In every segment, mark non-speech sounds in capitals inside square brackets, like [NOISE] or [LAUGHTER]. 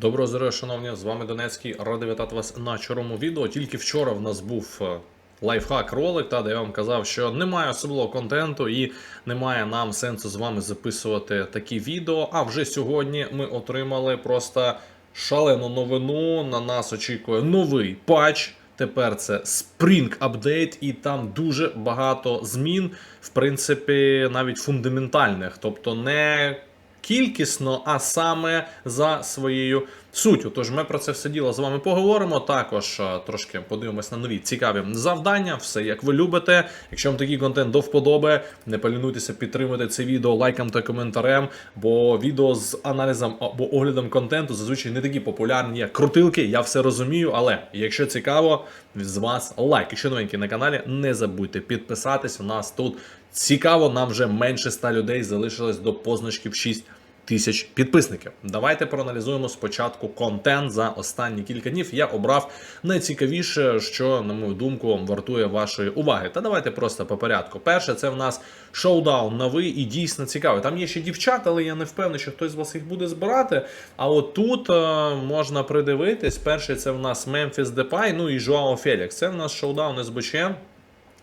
Доброго здоров'я, шановні! З вами Донецький. Радий вітати вас на чорному відео. Тільки вчора в нас був е, лайфхак ролик, та де я вам казав, що немає особливого контенту і немає нам сенсу з вами записувати такі відео. А вже сьогодні ми отримали просто шалену новину. На нас очікує новий патч. Тепер це Spring Update, і там дуже багато змін, в принципі, навіть фундаментальних, тобто не кількісно, а саме за своєю суттю. Тож ми про це все діло з вами поговоримо. Також е, трошки подивимось на нові цікаві завдання, все як ви любите. Якщо вам такий контент до вподоби, не полінуйтеся підтримати це відео лайком та коментарем, бо відео з аналізом або оглядом контенту зазвичай не такі популярні, як крутилки. Я все розумію, але якщо цікаво, з вас лайк. Якщо новенький на каналі, не забудьте підписатись. У нас тут цікаво, нам вже менше 100 людей залишилось до позначків 6 тисяч підписників. Давайте проаналізуємо спочатку контент за останні кілька днів. Я обрав найцікавіше, що, на мою думку, вартує вашої уваги. Та давайте просто по порядку. Перше, це в нас шоудаун новий і дійсно цікавий. Там є ще дівчата, але я не впевнений, що хтось з вас їх буде збирати. А от тут е, можна придивитись. Перший це в нас Мемфіс Депай, ну і Жуао Фелікс. Це в нас шоудаун СБЧ.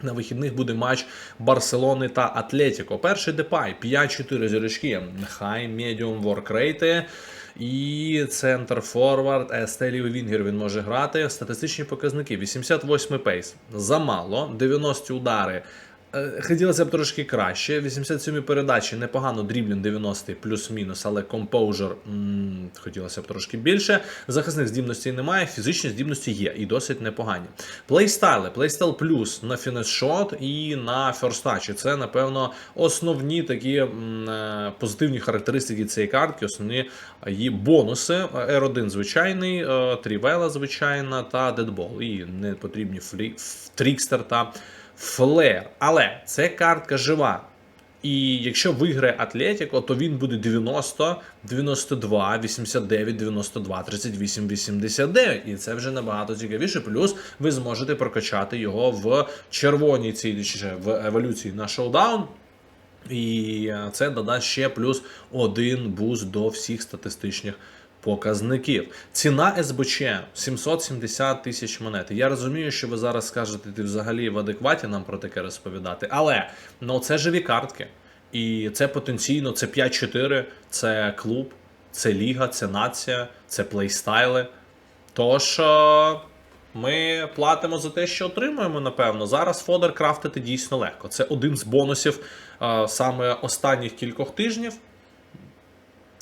На вихідних буде матч Барселони та Атлетіко. Перший депай 5-4 зірочки. Хай медіум воркрейти. І центр форвард Естелі Вінгер він може грати. Статистичні показники: 88 пейс. Замало, 90 удари. Е, Хотілося б трошки краще. 87 передачі непогано, дріблін 90 плюс-мінус, але компоужер хотілося б трошки більше. Захисних здібностей немає, фізичні здібності є і досить непогані. Плейстайли, плейстайл плюс на фінес-шот і на ферстачі. Це, напевно, основні такі е, позитивні характеристики цієї картки, основні її бонуси. R1 звичайний, е, Трівела звичайна та Дедбол. І не потрібні флі... Трікстер та Флер. Але це картка жива. І якщо виграє Атлетіко, то він буде 90, 92, 89, 92, 38, 89. І це вже набагато цікавіше. Плюс ви зможете прокачати його в червоній цій в еволюції на шоудаун. І це додасть ще плюс один буст до всіх статистичних показників. Ціна СБЧ 770 тисяч монет. Я розумію, що ви зараз скажете, ти взагалі в адекваті нам про таке розповідати. Але ну це живі картки. І це потенційно це 5-4, це клуб, це ліга, це нація, це плейстайли. Тож. е, ми платимо за те, що отримуємо, напевно. Зараз фодер крафтити дійсно легко. Це один з бонусів е, саме останніх кількох тижнів.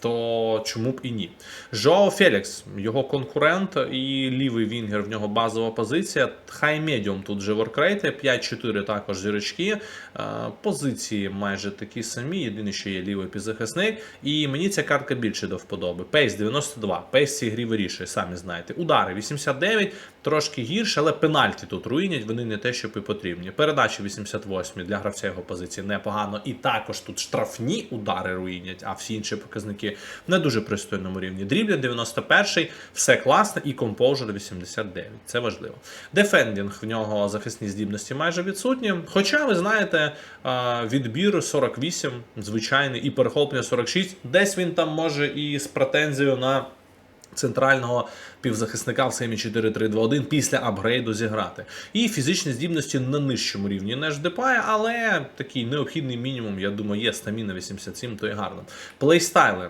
То чому б і ні? Жоао Фелікс, його конкурент і лівий вінгер, в нього базова позиція. Хай медіум тут же воркрейти, 5-4 також зірочки. Е, Позиції майже такі самі. Єдине, що є лівий підзахисник. І мені ця картка більше до вподоби. Пейс 92. Пейс цій грі вирішує, самі знаєте. Удари 89, трошки гірше, але пенальті тут руїнять, вони не те, що і потрібні. Передачі 88 для гравця його позиції непогано. І також тут штрафні удари руїнять, а всі інші показники на дуже пристойному рівні. Дрібля 91, все класно, і компожер 89. Це важливо. Дефендінг в нього захисні здібності майже відсутні. Хоча, ви знаєте, відбір 48, звичайний, і перехоплення 46. Десь він там може і з претензією на. Центрального півзахисника в семі 4-3-2-1 після апгрейду зіграти. І фізичні здібності на нижчому рівні ніж Депая, але такий необхідний мінімум, я думаю, є стаміна 87, то і гарно. Плейстайли.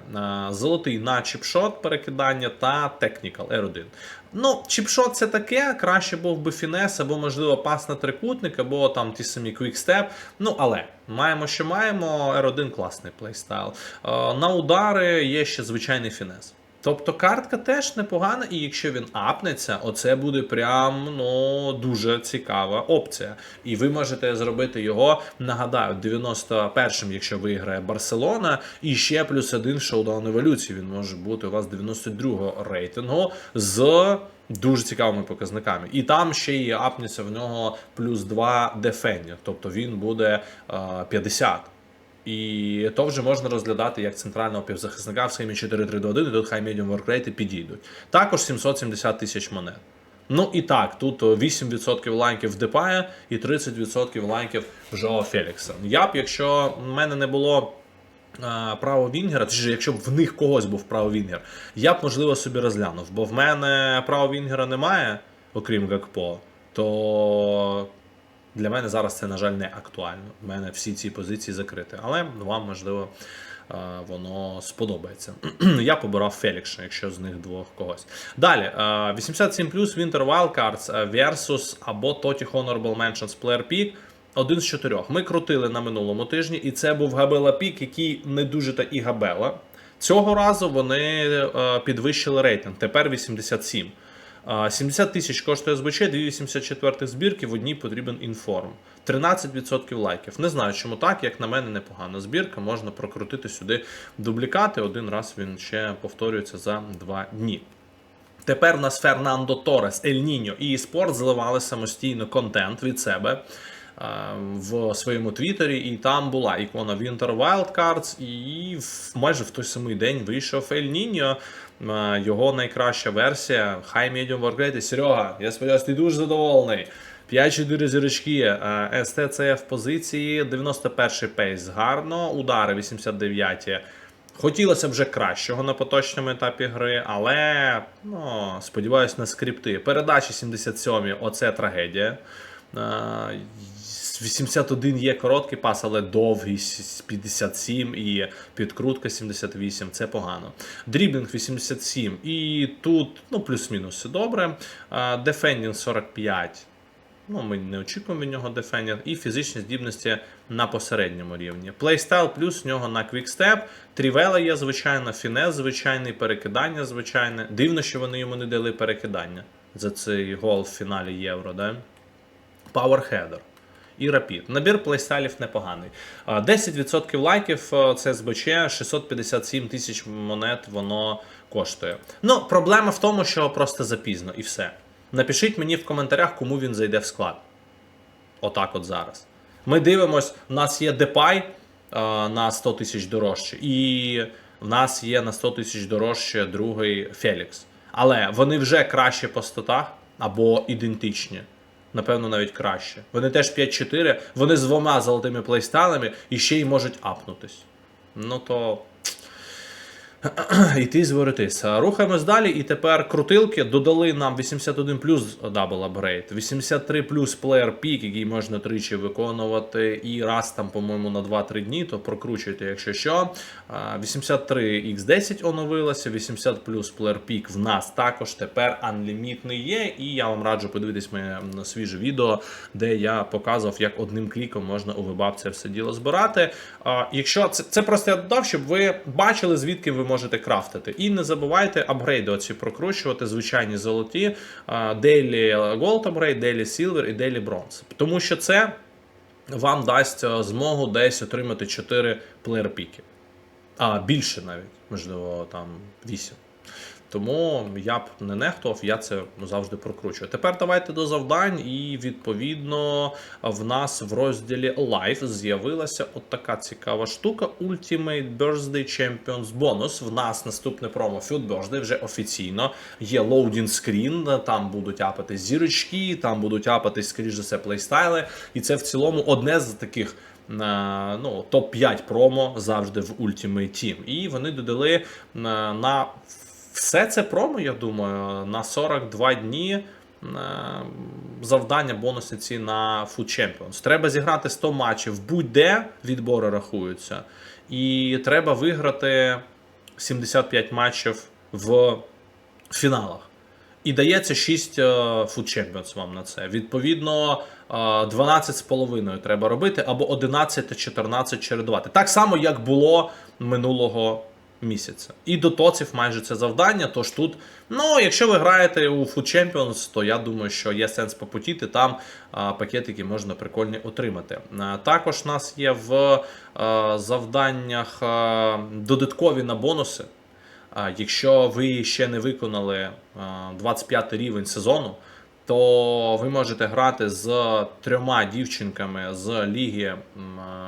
Золотий на чіпшот перекидання та технікал R1. Ну, чіпшот це таке, краще був би фінес, або, можливо, пас на трикутник, або там ті самі квікстеп. Ну, але маємо, що маємо. R1 класний плейстайл. На удари є ще звичайний фінес. Тобто картка теж непогана, і якщо він апнеться, оце буде прям ну дуже цікава опція. І ви можете зробити його, нагадаю, 91-м, якщо виграє Барселона, і ще плюс один шоудаун еволюції. Він може бути у вас 92-го рейтингу з. Дуже цікавими показниками. І там ще і апнеться в нього плюс 2 дефення, тобто він буде е, 50. І то вже можна розглядати як центрального півзахисника в схемі 4-3-2-1, і тут хай медіум воркрейти підійдуть. Також 770 тисяч монет. Ну і так, тут 8% лайків Депая і 30% лайків Жоа Фелікса. Я б, якщо в мене не було право Вінгера, точніше, якщо б в них когось був право Вінгер, я б можливо собі розглянув. Бо в мене право Вінгера немає, окрім Гакпо, то для мене зараз це, на жаль, не актуально. У мене всі ці позиції закриті. Але вам, можливо, е, воно сподобається. [CLEARS THROAT] Я побирав Фелікша, якщо з них двох когось. Далі, е, 87 Winter Wildcards е, versus або Totti Honorable Mentions Player Pick. Один з чотирьох. Ми крутили на минулому тижні, і це був Габела Пік, який не дуже та і Габела. Цього разу вони підвищили рейтинг. Тепер 87. Е, 70 тисяч коштує СБЧ, 284 збірки, в одній потрібен інформ. 13% лайків. Не знаю, чому так, як на мене, непогана збірка. Можна прокрутити сюди дублікати. Один раз він ще повторюється за два дні. Тепер у нас Фернандо Торес, Ель Ніньо і eSport зливали самостійно контент від себе е, в своєму твіттері, і там була ікона Winter Wildcards, і майже в той самий день вийшов Ель Ніньо. Його найкраща версія High Medium Wargrade. Серега, я сподіваюся, ти дуже задоволений. 5-4 зірочки, е, STCF позиції, 91-й пейс гарно, удари 89 Хотілося б вже кращого на поточному етапі гри, але ну, сподіваюсь на скрипти. Передачі 77 оце трагедія. Е, 81 є короткий пас, але довгий 57 і підкрутка 78. Це погано. Дріблінг 87. І тут ну, плюс-мінус все добре. Дефендінг 45. Ну, ми не очікуємо від нього дефендінг. І фізичні здібності на посередньому рівні. Плейстайл плюс в нього на квікстеп. Трівела є, звичайно, фінес звичайний, перекидання звичайне. Дивно, що вони йому не дали перекидання за цей гол в фіналі Євро. Да? Powerheader. І Rapid. Набір плейстайлів непоганий. 10% лайків це СБЧ, 657 тисяч монет воно коштує. Ну, проблема в тому, що просто запізно і все. Напишіть мені в коментарях, кому він зайде в склад. Отак от зараз. Ми дивимось, у нас є Депай на 100 тисяч дорожче, і в нас є на 100 тисяч дорожче другий Фелікс. Але вони вже краще по статах або ідентичні. Напевно, навіть краще. Вони теж 5-4, вони з двома золотими плейстанами і ще й можуть апнутись. Ну то. [CLEARS THROAT] Іти зворотись. Рухаємось далі, і тепер крутилки додали нам 81 плюс дабл апгрейд, 83 плюс плеєр пік, який можна тричі виконувати, і раз там, по-моєму, на 2-3 дні, то прокручуйте, якщо що. 83 X10 оновилося, 80 плюс плеєр пік в нас також тепер анлімітний є. І я вам раджу подивитись моє свіже відео, де я показував, як одним кліком можна у вебап це все діло збирати. Якщо це, це просто я додав, щоб ви бачили, звідки ви можете крафтити. І не забувайте апгрейди оці прокручувати, звичайні золоті, делі Gold Upgrade, Daily Silver і Daily Bronze. Тому що це вам дасть е, змогу десь отримати 4 плеєр піки. А більше навіть, можливо, там 8. Тому я б не нехтував, я це завжди прокручую. Тепер давайте до завдань, і відповідно в нас в розділі Live з'явилася от така цікава штука: Ultimate Birthday Champions Bonus. В нас наступне промо Field Birthday вже офіційно. Є loading screen, там будуть апати зірочки, там будуть апати, скоріш за все, плейстайли. І це в цілому одне з таких. на, Ну, топ-5 промо завжди в Ultimate Team. І вони додали на, на все це промо, я думаю, на 42 дні е, завдання бонуси ці на Food Champions. Треба зіграти 100 матчів будь-де відбори рахуються. І треба виграти 75 матчів в фіналах. І дається 6 е, Food Champions вам на це. Відповідно, е, 12,5 треба робити, або 11 та 14 чередувати. Так само, як було минулого місяця. І до тоців майже це завдання. Тож тут, ну, якщо ви граєте у Food Champions, то я думаю, що є сенс попотіти. Там а, пакетики можна прикольні отримати. А, також у нас є в а, завданнях а, додаткові на бонуси. А, Якщо ви ще не виконали а, 25 рівень сезону, то ви можете грати з трьома дівчинками з Ліги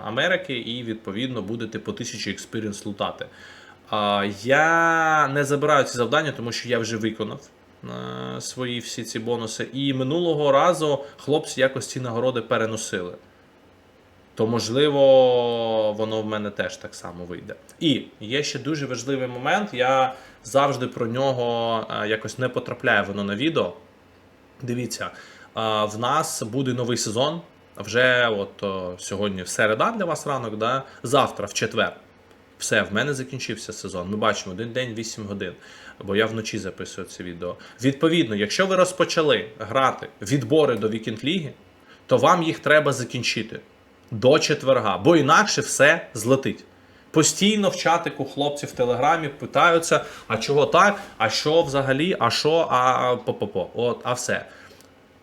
Америки і відповідно будете по 1000 експіріенс лутати. Я не забираю ці завдання, тому що я вже виконав е, свої всі ці бонуси. І минулого разу хлопці якось ці нагороди переносили. то можливо воно в мене теж так само вийде. І є ще дуже важливий момент. Я завжди про нього е, якось не потрапляю воно на відео. Дивіться, е, в нас буде новий сезон. Вже от сьогодні в середа для вас ранок, да? завтра, в четвер. Все, в мене закінчився сезон. Ми бачимо один день 8 годин, бо я вночі записую це відео. Відповідно, якщо ви розпочали грати відбори до Вікінд Ліги, то вам їх треба закінчити до четверга, бо інакше все злетить. Постійно в чатику хлопці в телеграмі питаються: а чого так, а що взагалі, а що, а по-по-по. От, а все.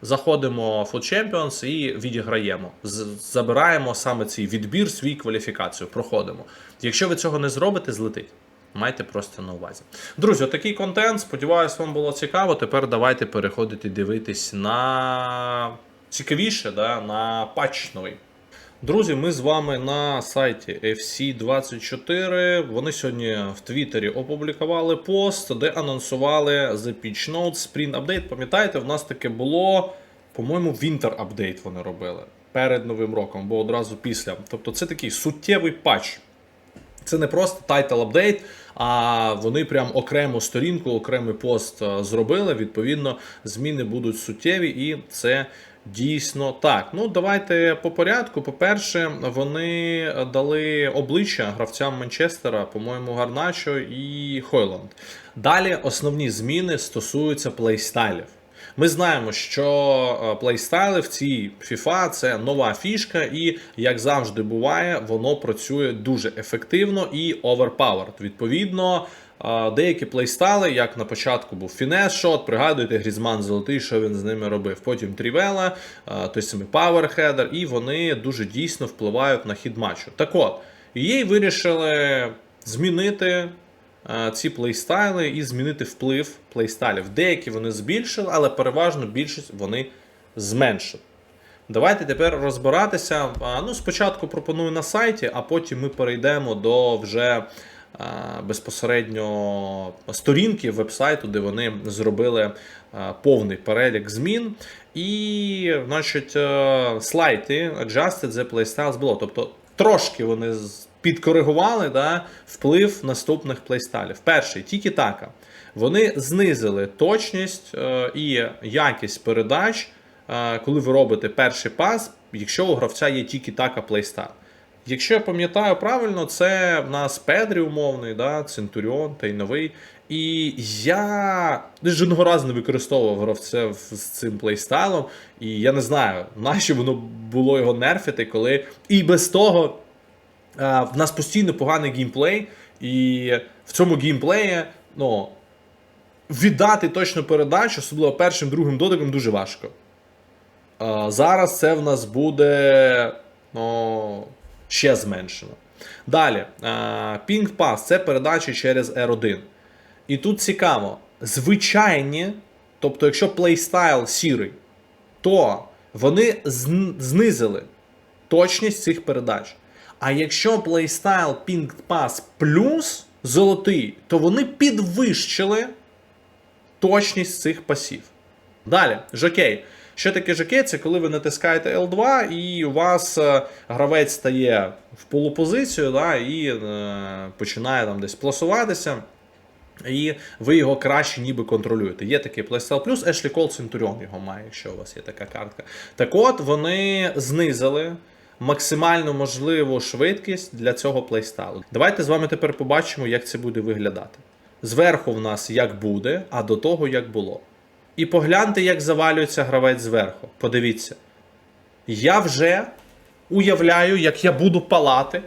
Заходимо в Food Champions і відіграємо. Забираємо саме цей відбір, свій кваліфікацію, проходимо. Якщо ви цього не зробите, злетить. Майте просто на увазі. Друзі, отакий контент. Сподіваюсь, вам було цікаво. Тепер давайте переходити дивитись на цікавіше, да, на патч новий. Друзі, ми з вами на сайті FC24. Вони сьогодні в Твіттері опублікували пост, де анонсували The Pitch Notes Sprint Update. Пам'ятаєте, в нас таке було, по-моєму, Winter Update вони робили перед Новим роком, бо одразу після. Тобто це такий суттєвий патч. Це не просто тайтл апдейт, а вони прям окрему сторінку, окремий пост е, зробили. Відповідно, зміни будуть суттєві, і це дійсно так. Ну, давайте по порядку. По-перше, вони дали обличчя гравцям Манчестера, по-моєму, Гарначо і Хойланд. Далі основні зміни стосуються плейстайлів. Ми знаємо, що е, плейстайли в цій FIFA це нова фішка, і як завжди буває, воно працює дуже ефективно і overpowered. Відповідно, деякі плейстайли, як на початку був фінес-шот, пригадуєте, Грізман золотий, що він з ними робив. Потім Трівела, той самий Powerheader, і вони дуже дійсно впливають на хід матчу. Так от, їй вирішили змінити е, ці плейстайли і змінити вплив плейстайлів. Деякі вони збільшили, але переважно більшість вони зменшили. Давайте тепер розбиратися. Ну, спочатку пропоную на сайті, а потім ми перейдемо до вже безпосередньо сторінки вебсайту, де вони зробили повний перелік змін. І, значить, е, слайди Adjusted the Playstyles було. Тобто трошки вони підкоригували да, вплив наступних плейстайлів. Перший тікі-така. Вони знизили точність е, і якість передач, е, коли ви робите перший пас, якщо у гравця є тікі-така плейстайл. Якщо я пам'ятаю правильно, це в нас Педрі умовний, да, Центуріон та й новий. І я жодного разу не використовував гравця з цим плейстайлом. І я не знаю, нащо воно було його нерфити, коли і без того е, в нас постійно поганий геймплей, і в цьому геймплеї ну, віддати точну передачу, особливо першим другим дотиком, дуже важко. Е, Зараз це в нас буде ну, ще зменшено. Далі, е, Ping Pass це передачі через R1. І тут цікаво, звичайні, тобто, якщо плейстайл сірий, то вони знизили точність цих передач. А якщо плейстайл Ping Pass плюс золотий, то вони підвищили точність цих пасів. Далі, жокей. Що таке жокей? Це коли ви натискаєте L2 і у вас е, гравець стає в полупозицію да, і е, починає там десь пласуватися. І ви його краще ніби контролюєте. Є такий Playstyle Plus, Ashley Cole Centurion його має, якщо у вас є така картка. Так от, вони знизили максимально можливу швидкість для цього плейстайлу. Давайте з вами тепер побачимо, як це буде виглядати. Зверху в нас як буде, а до того як було. І погляньте, як завалюється гравець зверху. Подивіться. Я вже уявляю, як я буду палати,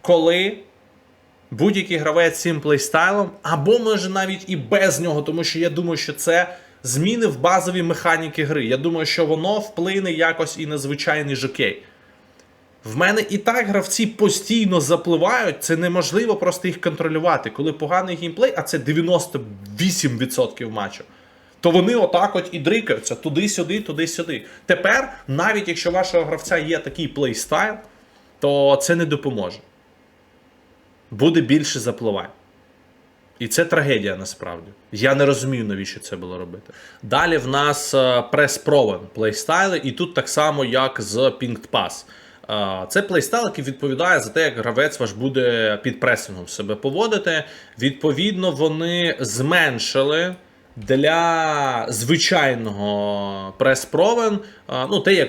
коли будь-який гравець цим плейстайлом, або може навіть і без нього, тому що я думаю, що це зміни в базовій механіки гри. Я думаю, що воно вплине якось і на звичайний жокей. В мене і так гравці постійно запливають, це неможливо просто їх контролювати. Коли поганий геймплей, а це 98% матчу, то вони отак от і дрикаються туди-сюди, туди-сюди. Тепер, навіть якщо вашого гравця є такий плейстайл, то це не допоможе буде більше запливань. І це трагедія насправді. Я не розумію, навіщо це було робити. Далі в нас прес-провен плейстайли, і тут так само, як з Pinged Pass. Це плейстайл, який відповідає за те, як гравець ваш буде під пресингом себе поводити. Відповідно, вони зменшили для звичайного прес-провен, ну, те, як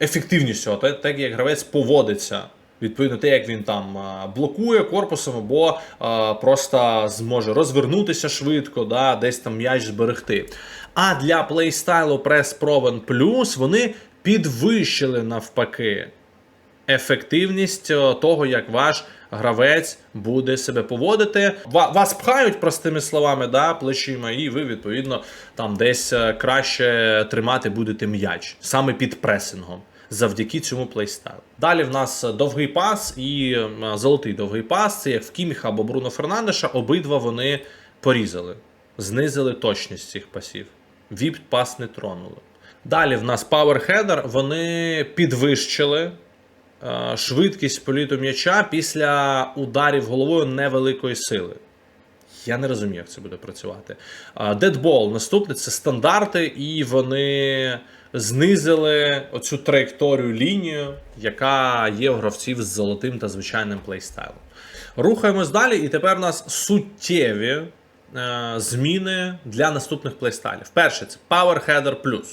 ефективність цього, те, те, як гравець поводиться. Відповідно, те, як він там блокує корпусом, або а, просто зможе розвернутися швидко, да, десь там м'яч зберегти. А для плейстайлу Press Proven Plus вони підвищили навпаки ефективність того, як ваш гравець буде себе поводити. Вас пхають простими словами, да, плечима, і ви відповідно там десь е, краще тримати будете м'яч саме під пресингом. Завдяки цьому плейстайлу. Далі в нас довгий пас і золотий довгий пас. Це як в Кіміха або Бруно Фернандеша. Обидва вони порізали, знизили точність цих пасів. Віп пас не тронули. Далі в нас Header, вони підвищили швидкість політу м'яча після ударів головою невеликої сили. Я не розумію, як це буде працювати. Дедбол наступне це стандарти, і вони знизили оцю траєкторію лінію, яка є у гравців з золотим та звичайним плейстайлом. Рухаємось далі, і тепер у нас суттєві е, зміни для наступних плейстайлів. Перше, це Power Header Plus.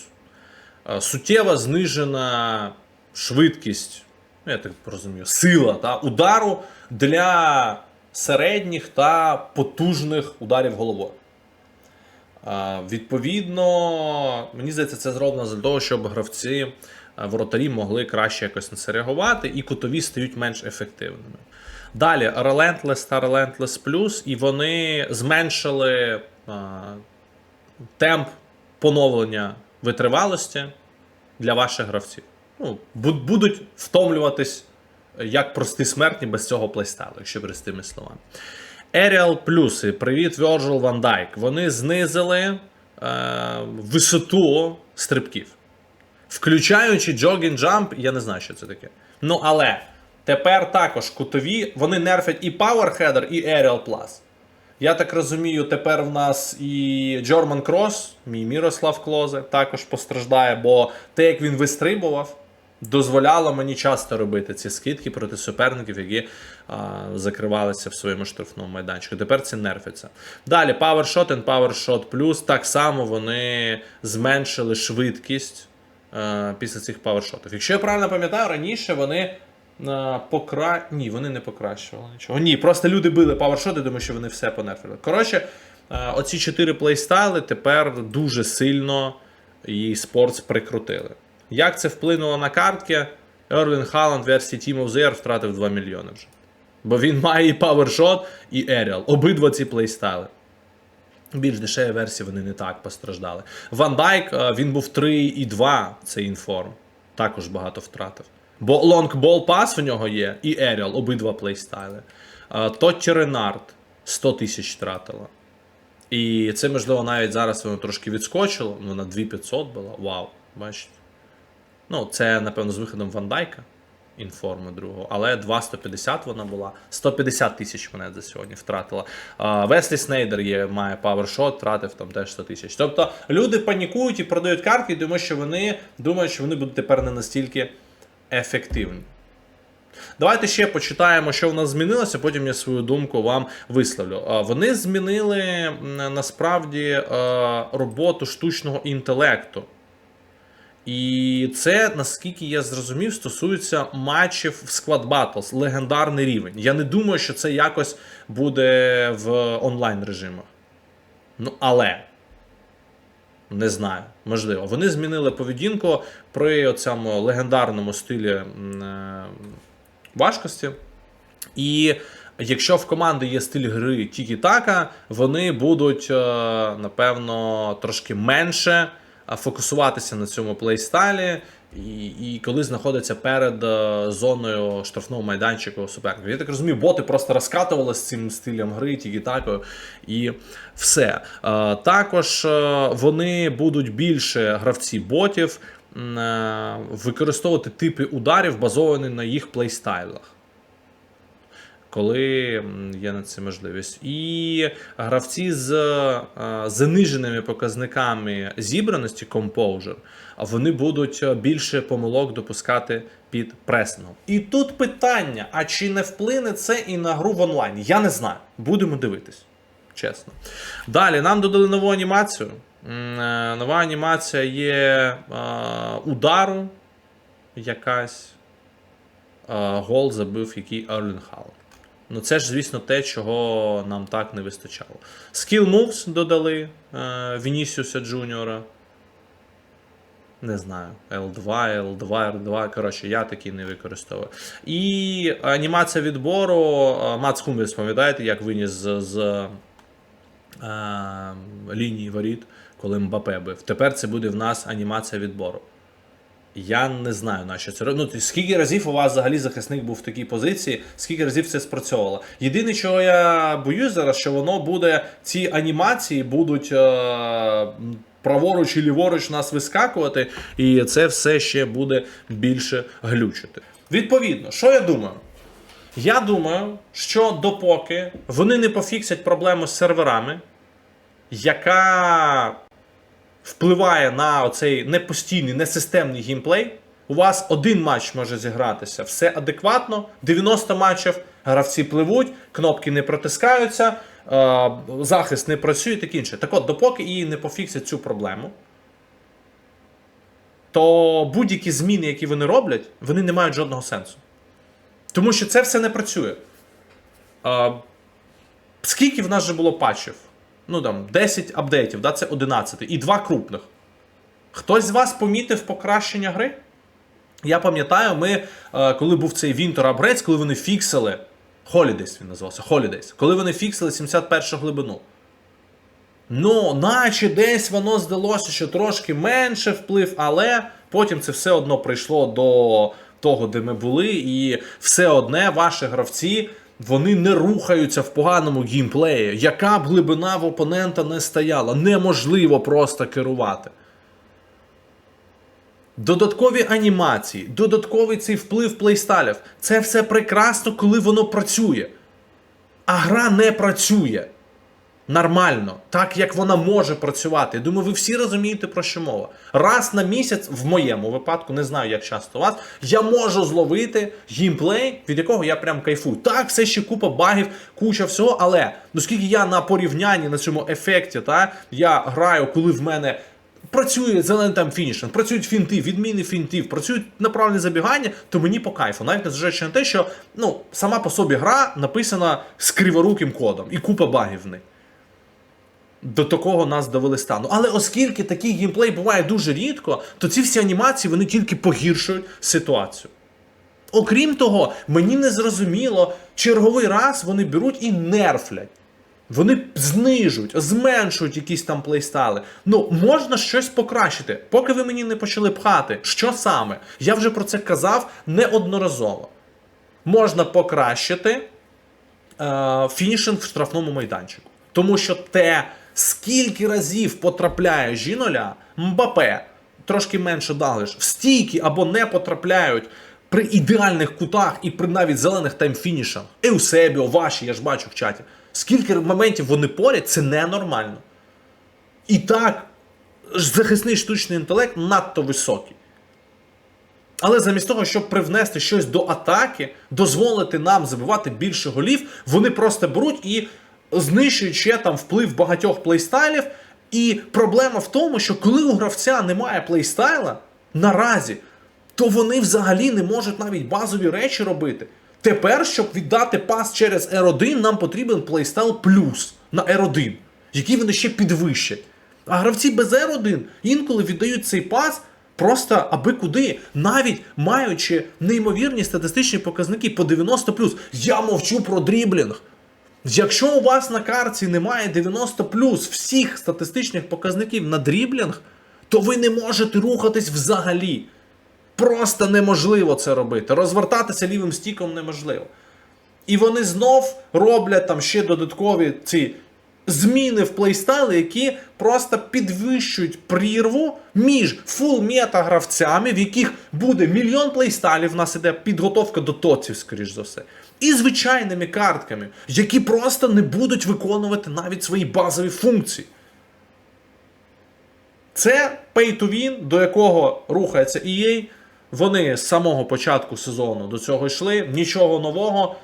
Е, суттєво знижена швидкість, ну, я так розумію, сила та, удару для середніх та потужних ударів головою. Відповідно, мені здається, це зроблено для того, щоб гравці е, воротарі могли краще якось на це і кутові стають менш ефективними. Далі Relentless та Relentless Plus, і вони зменшили а, темп поновлення витривалості для ваших гравців. Ну, будуть втомлюватись як прості смертні без цього плейстайлу, якщо простими словами. Aerial плюси, привіт, Virgil Van Dijk. Вони знизили е, висоту стрибків. Включаючи jogging jump, я не знаю, що це таке. Ну, але тепер також кутові, вони нерфять і Power Header, і Aerial Plus. Я так розумію, тепер в нас і German Cross, мій Мірослав Клозе, також постраждає, бо те, як він вистрибував, дозволяло мені часто робити ці скидки проти суперників, які а, закривалися в своєму штрафному майданчику. Тепер це нерфиться. Далі Power Shot and Power Plus. Так само вони зменшили швидкість е, після цих павершотів. Якщо я правильно пам'ятаю, раніше вони. Покра... Ні, вони не покращували нічого. Ні, просто люди били павершоти, тому що вони все понерфили. Коротше, оці чотири плейстайли тепер дуже сильно її спортс прикрутили. Як це вплинуло на картки? Ерлін Халанд версії Team of the втратив 2 мільйони вже. Бо він має і павершот, і Aerial. Обидва ці плейстайли. Більш дешеві версії вони не так постраждали. Ван Дайк е, він був 3,2 цей інформ. Також багато втратив. Бо лонгбол пас в нього є, і Aerial, обидва плейстайли. Е, Тотті Ренард 100 тисяч втратила. І це, можливо, навіть зараз воно трошки відскочило. Ну, на 2500 було. Вау, бачите. Ну, це, напевно, з виходом Ван Дайка. Інформи другого, але 2,150 вона була. 150 тисяч монет за сьогодні втратила. Веслі Снейдер є, має павершот, втратив там теж 100 тисяч. Тобто люди панікують і продають картки, тому що вони думають, що вони будуть тепер не настільки ефективні. Давайте ще почитаємо, що в нас змінилося, потім я свою думку вам висловлю. Вони змінили насправді роботу штучного інтелекту. І це, наскільки я зрозумів, стосується матчів в Squad Battles, легендарний рівень. Я не думаю, що це якось буде в онлайн режимах. Ну, але. Не знаю, можливо. Вони змінили поведінку при цьому легендарному стилі е, важкості. І якщо в команди є стиль гри Тікі-Така, вони будуть, е, напевно, трошки менше фокусуватися на цьому плейстайлі, і, і коли знаходиться перед е, зоною штрафного майданчику суперника. Я так розумію, боти просто розкатували з цим стилем гри, тікі-такою, і все. Е, Також е, вони будуть більше гравці ботів е, використовувати типи ударів, базовані на їх плейстайлах. Коли є на це можливість. І гравці з е, заниженими показниками зібраності Composure, вони будуть е, більше помилок допускати під пресингом. І тут питання: а чи не вплине це і на гру в онлайн? Я не знаю. Будемо дивитись. Чесно. Далі нам додали нову анімацію. Е, Нова анімація є удару якась. Гол забив який Ерлін Халл. Ну, це ж, звісно, те, чого нам так не вистачало. Skill Moves додали е, Вінісіуса Джуніора. Не знаю, L2, L2, R2. Коротше, я такі не використовую. І анімація відбору. е, Мац Хумельс, пам'ятаєте, як виніс з, з е, лінії воріт, коли Мбапе бив. Тепер це буде в нас анімація відбору. Я не знаю, на що це. Ну, скільки разів у вас взагалі захисник був в такій позиції, скільки разів це спрацьовувало. Єдине, чого я боюсь зараз, що воно буде, ці анімації будуть е, праворуч і ліворуч нас вискакувати, і це все ще буде більше глючити. Відповідно, що я думаю? Я думаю, що допоки вони не пофіксять проблему з серверами, яка впливає на оцей непостійний, несистемний геймплей. У вас один матч може зігратися, все адекватно, 90 матчів, гравці пливуть, кнопки не протискаються, е, захист не працює і таке інше. Так от, допоки її не пофіксять цю проблему, то будь-які зміни, які вони роблять, вони не мають жодного сенсу. Тому що це все не працює. Е, скільки в нас вже було патчів? Ну там 10 апдейтів, да, це 11, і два крупних. Хтось з вас помітив покращення гри? Я пам'ятаю, ми, е, коли був цей Winter Upgrades, коли вони фіксили. Holidays він називався Holidays, коли вони фіксили 71 глибину. Ну, наче десь воно здалося, що трошки менше вплив, але потім це все одно прийшло до того, де ми були, і все одне ваші гравці. Вони не рухаються в поганому гімплеї. Яка б глибина в опонента не стояла, неможливо просто керувати. Додаткові анімації, додатковий цей вплив плейстайлів. Це все прекрасно, коли воно працює. А гра не працює нормально, так як вона може працювати. Я думаю, ви всі розумієте, про що мова. Раз на місяць, в моєму випадку, не знаю, як часто у вас, я можу зловити геймплей, від якого я прям кайфую. Так, все ще купа багів, куча всього, але оскільки я на порівнянні на цьому ефекті, та, я граю, коли в мене. Працює зелений там фінішинг, працюють фінти, відміни фінтів, працюють направлені забігання, то мені по кайфу. Навіть незважаючи на те, що ну, сама по собі гра написана з криворуким кодом і купа багів в ній. До такого нас довели стану. Але оскільки такий геймплей буває дуже рідко, то ці всі анімації вони тільки погіршують ситуацію. Окрім того, мені не зрозуміло, черговий раз вони беруть і нерфлять. Вони знижують, зменшують якісь там плейстайли. Ну, можна щось покращити, поки ви мені не почали пхати. Що саме? Я вже про це казав неодноразово. Можна покращити е, фінішинг в штрафному майданчику. Тому що те, скільки разів потрапляє жіноля, Мбапе, трошки менше Далиш, в стійки або не потрапляють при ідеальних кутах і при навіть зелених таймфінішах. Еусебіо, ваші, я ж бачу в чаті. Скільки моментів вони поряд, це ненормально. І так, захисний штучний інтелект надто високий. Але замість того, щоб привнести щось до атаки, дозволити нам забивати більше голів, вони просто беруть і знищують ще там вплив багатьох плейстайлів. І проблема в тому, що коли у гравця немає плейстайла наразі, то вони взагалі не можуть навіть базові речі робити. Тепер, щоб віддати пас через R1, нам потрібен плейстайл плюс на R1, який вони ще підвищать. А гравці без R1 інколи віддають цей пас просто аби куди, навіть маючи неймовірні статистичні показники по 90 Я мовчу про дріблінг. Якщо у вас на карці немає 90 плюс всіх статистичних показників на дріблінг, то ви не можете рухатись взагалі. Просто неможливо це робити. Розвертатися лівим стіком неможливо. І вони знов роблять там ще додаткові ці зміни в плейстайли, які просто підвищують прірву між фул мета гравцями, в яких буде мільйон плейстайлів. В нас іде підготовка до тоців, скоріш за все. І звичайними картками, які просто не будуть виконувати навіть свої базові функції. Це pay to win, до якого рухається EA. Вони з самого початку сезону до цього йшли, нічого нового.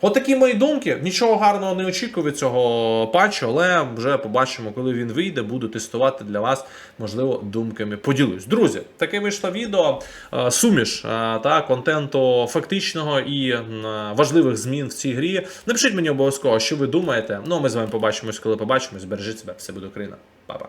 От такі мої думки. Нічого гарного не очікую від цього патчу, але вже побачимо, коли він вийде. Буду тестувати для вас, можливо, думками поділюсь. Друзі, таке вийшло відео. Е, Суміш е, та контенту фактичного і важливих змін в цій грі. Напишіть мені обов'язково, що ви думаєте. Ну, а ми з вами побачимось, коли побачимось. Бережіть себе, все буде Україна. Па-па.